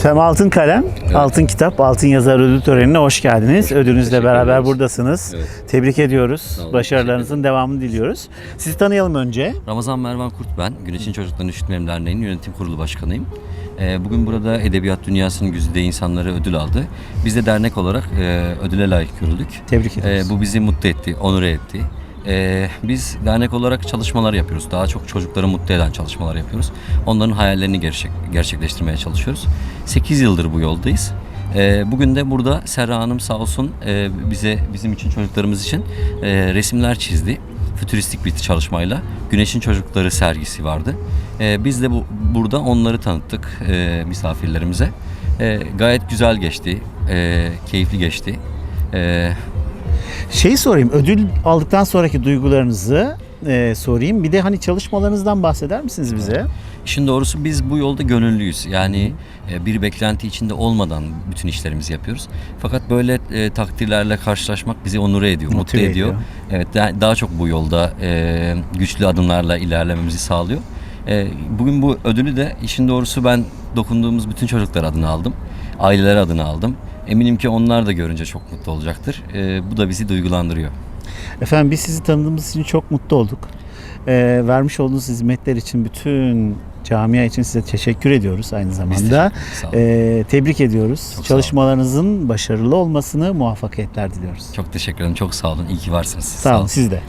Efendim Altın Kalem, Altın Kitap, Altın Yazar Ödül Töreni'ne hoş geldiniz. Ödülünüzle teşekkür beraber ederiz. buradasınız. Evet. Tebrik ediyoruz. Başarılarınızın devamını diliyoruz. Sizi tanıyalım önce. Ramazan Mervan Kurt ben. Güneşin Çocuklarını Üşütmeyelim Derneği'nin yönetim kurulu başkanıyım. Ee, Bugün burada edebiyat dünyasının güzide insanları ödül aldı. Biz de dernek olarak e, ödüle layık görüldük. Tebrik ediyoruz. Ee, Bu bizi mutlu etti, onure etti. Ee, Biz dernek olarak çalışmalar yapıyoruz. Daha çok çocukları mutlu eden çalışmalar yapıyoruz. Onların hayallerini gerçek, gerçekleştirmeye çalışıyoruz. 8 yıldır bu yoldayız. Ee, Bugün de burada Serra Hanım sağ olsun e, bize bizim için çocuklarımız için e, resimler çizdi. Fütüristik bir çalışmayla Güneşin Çocukları sergisi vardı. Ee, Biz de bu, burada onları tanıttık e, misafirlerimize. E, Gayet güzel geçti, e, keyifli geçti. E, Şeyi sorayım, ödül aldıktan sonraki duygularınızı e, sorayım. Bir de hani çalışmalarınızdan bahseder misiniz bize? İşin doğrusu biz bu yolda gönüllüyüz. Yani e, bir beklenti içinde olmadan bütün işlerimizi yapıyoruz. Fakat böyle e, takdirlerle karşılaşmak bizi onure ediyor, mutlu Motive ediyor. ediyor. Evet da- daha çok bu yolda e, güçlü adımlarla ilerlememizi sağlıyor. E, bugün bu ödülü de işin doğrusu ben dokunduğumuz bütün çocuklar adına aldım. Aileler adına aldım. Eminim ki onlar da görünce çok mutlu olacaktır. E, bu da bizi duygulandırıyor. Efendim biz sizi tanıdığımız için çok mutlu olduk. E, vermiş olduğunuz hizmetler için bütün camia için size teşekkür ediyoruz aynı zamanda. Sağ. E, tebrik ediyoruz. Çok sağ. Çalışmalarınızın başarılı olmasını muvaffakiyetler diliyoruz. Çok teşekkür ederim. Çok sağ olun. İyi ki varsınız. Sağ olun siz de.